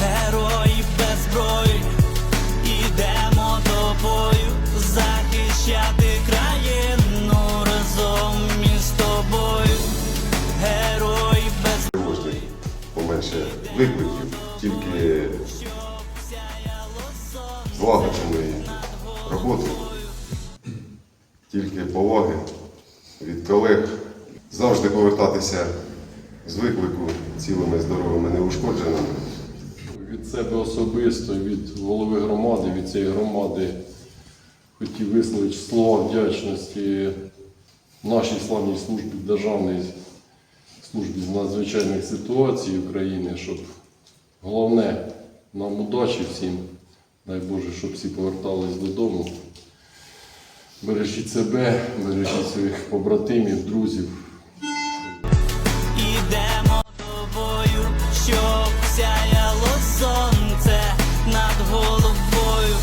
Герої без зброї, ідемо до захищати країну разом із тобою. Герої без тривожних, поменше викликів, тільки злагодженої роботи, тільки поваги від колег, завжди повертатися з виклику цілими, здоровими, неушкодженими. Від себе особисто, від голови громади, від цієї громади хотів висловити слова вдячності нашій славній службі, Державній службі з надзвичайних ситуацій України, щоб головне нам удачі всім, дай Боже, щоб всі повертались додому. Бережіть себе, бережіть своїх побратимів, друзів. Ідемо тобою, щоб сяяло сонце над головою.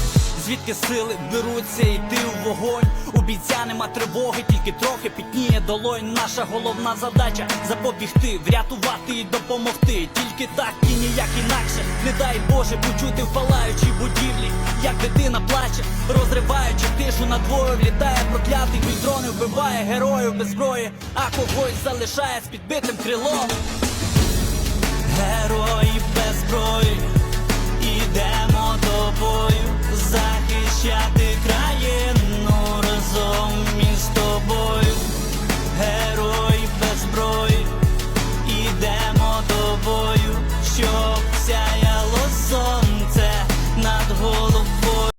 Звідки сили беруться йти в вогонь? У бійця нема тривоги, тільки трохи пітніє долонь. Наша головна задача запобігти, врятувати і допомогти. Тільки так і ніяк інакше. Не дай Боже почути в палаючій будівлі, як дитина плаче, розриваючи тишу надвою, влітає проклятий мій дрон і вбиває героїв без зброї, а когось залишає з підбитим крилом. Герої